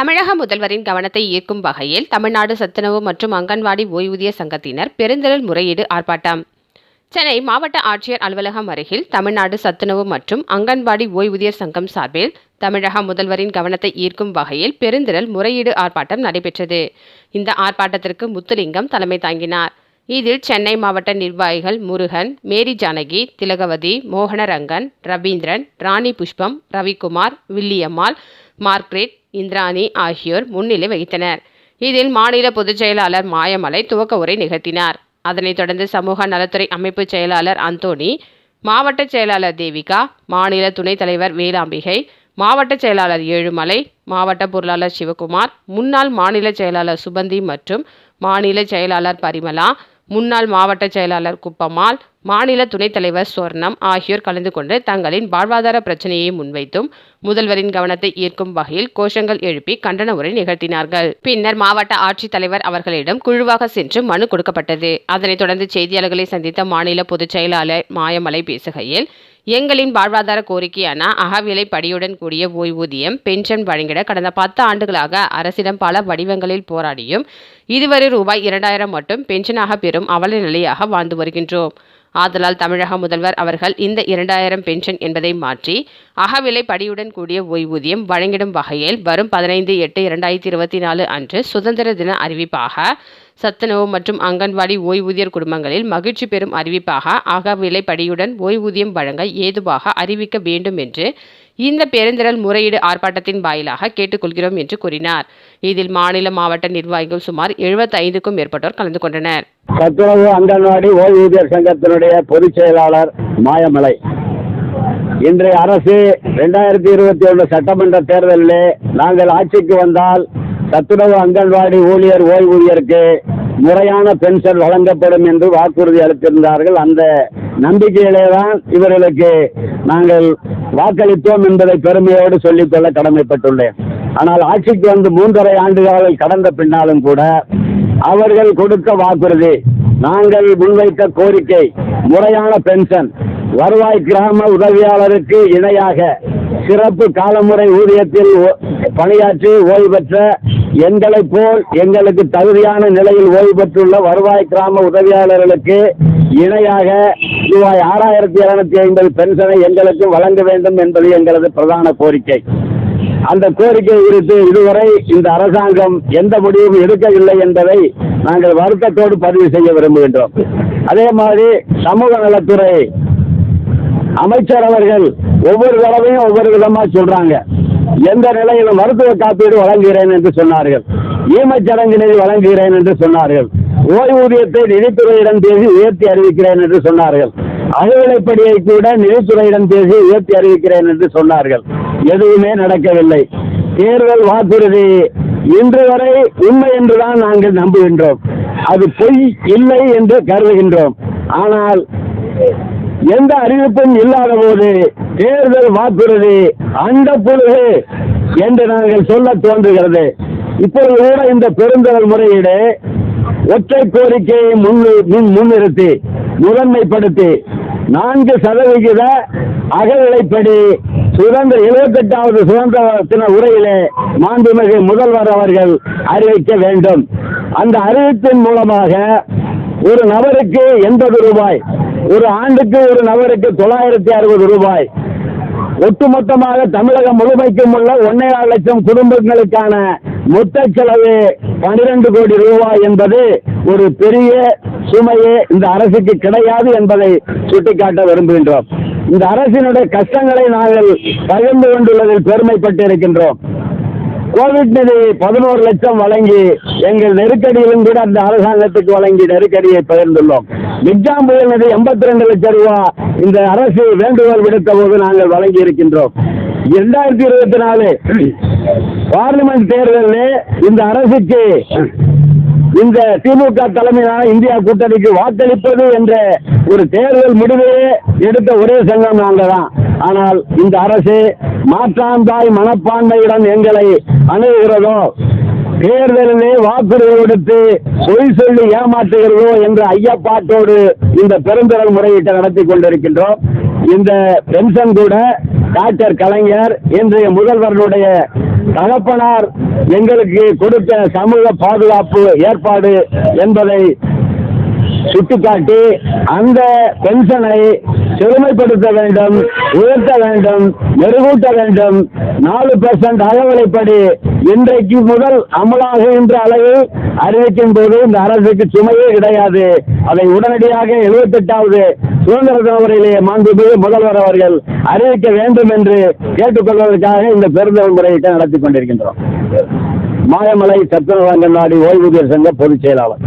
தமிழக முதல்வரின் கவனத்தை ஈர்க்கும் வகையில் தமிழ்நாடு சத்துணவு மற்றும் அங்கன்வாடி ஓய்வூதிய சங்கத்தினர் பெருந்திரள் முறையீடு ஆர்ப்பாட்டம். சென்னை மாவட்ட ஆட்சியர் அலுவலகம் அருகில் தமிழ்நாடு சத்துணவு மற்றும் அங்கன்வாடி ஓய்வூதியர் சங்கம் சார்பில் தமிழக முதல்வரின் கவனத்தை ஈர்க்கும் வகையில் பெருந்திரள் முறையீடு ஆர்ப்பாட்டம் நடைபெற்றது. இந்த ஆர்ப்பாட்டத்திற்கு முத்துலிங்கம் தலைமை தாங்கினார். இதில் சென்னை மாவட்ட நிர்வாகிகள் முருகன் மேரி ஜானகி திலகவதி மோகனரங்கன் ரவீந்திரன் ராணி புஷ்பம் ரவிக்குமார் வில்லியம்மாள் மார்க்ரெட் இந்திராணி ஆகியோர் முன்னிலை வகித்தனர். இதில் மாநில பொதுச் செயலாளர் மாயமலை துவக்க உரை நிகழ்த்தினார். அதனைத் தொடர்ந்து சமூக நலத்துறை அமைப்பு செயலாளர் அந்தோணி மாவட்ட செயலாளர் தேவிகா மாநில துணைத் தலைவர் வேலாம்பிகை மாவட்ட செயலாளர் ஏழுமலை மாவட்ட பொருளாளர் சிவகுமார் முன்னாள் மாநில செயலாளர் சுபந்தி மற்றும் மாநில செயலாளர் பரிமலா முன்னாள் மாவட்ட செயலாளர் குப்பம்மாள் மாநில துணைத் தலைவர் சொர்ணம் ஆகியோர் கலந்து கொண்டு தங்களின் வாழ்வாதார பிரச்சனையை முன்வைத்தும் முதல்வரின் கவனத்தை ஈர்க்கும் வகையில் கோஷங்கள் எழுப்பி கண்டன உரை நிகழ்த்தினார்கள். பின்னர் மாவட்ட ஆட்சித்தலைவர் அவர்களிடம் குழுவாக சென்று மனு கொடுக்கப்பட்டது. அதனைத் தொடர்ந்து செய்தியாளர்களை சந்தித்த மாநில பொதுச் செயலாளர் மாயமலை பேசுகையில் எங்களின் வாழ்வாதார கோரிக்கையான அகவிலை படியுடன் கூடிய ஓய்வூதியம் பென்ஷன் வழங்கிட கடந்த பத்து ஆண்டுகளாக அரசிடம் பல வடிவங்களில் போராடியும் இதுவரை ரூபாய் இரண்டாயிரம் மட்டும் பென்ஷனாக பெறும் அவல நிலையாக வாழ்ந்து வருகின்றோம். ஆதலால் தமிழக முதல்வர் அவர்கள் இந்த இரண்டாயிரம் பென்ஷன் என்பதை மாற்றி அகவிலை படியுடன் கூடிய ஓய்வூதியம் வழங்கிடும் வகையில் வரும் பதினைந்து எட்டு இரண்டாயிரத்தி இருபத்தி நாலு அன்று சுதந்திர தின அறிவிப்பாக சத்துணவு மற்றும் அங்கன்வாடி ஓய்வூதியர் குடும்பங்களில் மகிழ்ச்சி பெறும் அறிவிப்பாக அகவிலை படியுடன் ஓய்வூதியம் வழங்க ஏதுவாக அறிவிக்க வேண்டும் என்று இந்த பெருந்திரள் முறையீடு ஆர்ப்பாட்டத்தின் வாயிலாக கேட்டுக்கொள்கிறோம் என்று கூறினார். இதில் மாநில மாவட்ட நிர்வாகிகள் சுமார் எழுபத்தைந்துக்கும் மேற்பட்டோர் கலந்து கொண்டனர். சத்துணவு அங்கன்வாடி ஓய்வூதியர் சங்கத்தினுடைய பொதுச் செயலாளர் மாயமலை. இன்றைய அரசு ரெண்டாயிரத்தி இருபத்தி ஒன்று சட்டமன்ற தேர்தலில் நாங்கள் ஆட்சிக்கு வந்தால் சத்துணவு அங்கன்வாடி ஊழியர் ஓய்வூதியருக்கு முறையான பென்ஷன் வழங்கப்படும் என்று வாக்குறுதி அளித்திருந்தார்கள். அந்த நம்பிக்கையிலே தான் இவர்களுக்கு நாங்கள் வாக்களித்தோம் என்பதை பெருமையோடு சொல்லிக்கொள்ள கடமைப்பட்டுள்ளேன். ஆனால் ஆட்சிக்கு வந்து மூன்றரை ஆண்டுகளில் கடந்த பின்னாலும் கூட அவர்கள் கொடுத்த வாக்குறுதி நாங்கள் முன்வைத்த கோரிக்கை முறையான பென்ஷன் வருவாய் கிராம உதவியாளருக்கு இணையாக சிறப்பு காலமுறை ஊதியத்தில் பணியாற்றி ஓய்வு பெற்ற எங்களைப் போல் எங்களுக்கு தகுதியான நிலையில் ஓய்வு பெற்றுள்ள வருவாய் கிராம உதவியாளர்களுக்கு இணையாக ரூபாய் ஆறாயிரத்தி இருநூத்தி ஐம்பது பென்ஷனை எங்களுக்கு வழங்க வேண்டும் என்பது எங்களது பிரதான கோரிக்கை. அந்த கோரிக்கை குறித்து இதுவரை இந்த அரசாங்கம் எந்த முடிவும் எடுக்கவில்லை என்பதை நாங்கள் வருத்தத்தோடு பதிவு செய்ய விரும்புகின்றோம். அதே மாதிரி சமூக நலத்துறை அமைச்சர் அவர்கள் ஒவ்வொரு தடவையும் ஒவ்வொரு விதமா சொல்றாங்க. எந்த நிலையிலும் மருத்துவ காப்பீடு வழங்குகிறேன் என்று சொன்னார்கள். ஈமச்சடங்கு நிதி வழங்குகிறேன் என்று சொன்னார்கள். ஓய்வூதியத்தை நிதித்துறையிடம் பேசி உயர்த்தி அறிவிக்கிறேன் என்று சொன்னார்கள். அகவிலைப்படியை கூட நிதித்துறையிடம் பேசி உயர்த்தி அறிவிக்கிறேன் என்று சொன்னார்கள். எதுவுமே நடக்கவில்லை. தேர்தல் வாக்குறுதி இன்று வரை உண்மை என்றுதான் நாங்கள் நம்புகின்றோம். அது பொய் இல்லை என்று கருதுகின்றோம். ஆனால் எந்த அறிவிப்பும் இல்லாத போது தேர்தல் வாக்குறுதி அந்த பொழுது என்று நாங்கள் சொல்ல தோன்றுகிறது. இப்பொழுது கூட இந்த பெருந்தரல் முறையீடு ஒற்றை கோரிக்கையை முன் முன்- முன்னிறுத்தி முதன்மைப்படுத்தி நான்கு சதவிகித அகநிலைப்படி சுதந்திர எழுபத்தெட்டாவது சுதந்திர தின உரையிலே மாண்புமிகு முதல்வர் அவர்கள் அறிவிக்க வேண்டும். அந்த அறிவிப்பின் மூலமாக ஒரு நபருக்கு எண்பது ரூபாய் ஒரு ஆண்டுக்கு ஒரு நபருக்கு தொள்ளாயிரத்தி அறுபது ரூபாய். ஒட்டுமொத்தமாக தமிழகம் முழுமைக்கும் உள்ள ஒன்னே லட்சம் குடும்பங்களுக்கான மொத்த செலவு பனிரெண்டு கோடி ரூபாய் என்பது ஒரு பெரிய சுமையே இந்த அரசுக்கு கிடையாது என்பதை சுட்டிக்காட்ட விரும்புகின்றோம். இந்த அரசினுடைய கஷ்டங்களை நாங்கள் பகிர்ந்து கொண்டுள்ளதில் பெருமைப்பட்டு இருக்கின்றோம் கோவிட் நிதி பதினோரு லட்சம் வழங்கி எங்கள் நெருக்கடியிலும் கூட அந்த அரசாங்கத்துக்கு வழங்கி நெருக்கடியை பகிர்ந்துள்ளோம். மிக்ஜாம் புயல் நிதி எண்பத்தி ரெண்டு லட்சம் ரூபா இந்த அரசு வேண்டுகோள் விடுத்த போது நாங்கள் வழங்கி இருக்கின்றோம் இரண்டாயிரத்தி இருபத்தி நாலு பார்லிமெண்ட் தேர்தலில் இந்த அரசுக்கு இந்த திமுக தலைமையிலான இந்தியா கூட்டணிக்கு வாக்களிப்பது என்ற ஒரு தேர்தல் முடிவையே எடுத்த ஒரே சங்கம் நாங்கள் தான் ஆனால் இந்த அரசு மாற்றாந்தாய் மனப்பான்மையுடன் எங்களை அணுகுகிறதோ தேர்தலிலே வாக்குறுதி கொடுத்து பொய் சொல்லி ஏமாற்றுகிறதோ என்ற ஐயப்பாட்டோடு இந்த பெருந்திரள் முறையீட்டை நடத்தி கொண்டிருக்கின்றோம். இந்த பென்ஷன் கூட டாக்டர் கலைஞர் இன்றைய முதல்வர்களுடைய தகப்பனார் எங்களுக்கு கொடுத்த சமூக பாதுகாப்பு ஏற்பாடு என்பதை சுட்டிக்காட்டி அந்த பென்ஷனை செழுமைப்படுத்த வேண்டும் உயர்த்த வேண்டும் மெருகூட்ட வேண்டும். நாலு பெர்சன்ட் அகவலைப்படி இன்றைக்கு முதல் அமலாகுகின்ற அளவில் அறிவிக்கும் போது இந்த அரசுக்கு சுமையே கிடையாது. அதை உடனடியாக எழுபத்தெட்டாவது சுதந்திர தின உரையிலேயே மாண்புமிகு முதல்வர் அவர்கள் அறிவிக்க வேண்டும் என்று கேட்டுக்கொள்வதற்காக இந்த பெருந்தல் முறையிட்ட நடத்தி கொண்டிருக்கின்றோம். மாயமலை சத்துணவு ஓய்வூதியர் சங்க பொதுச் செயலாளர்.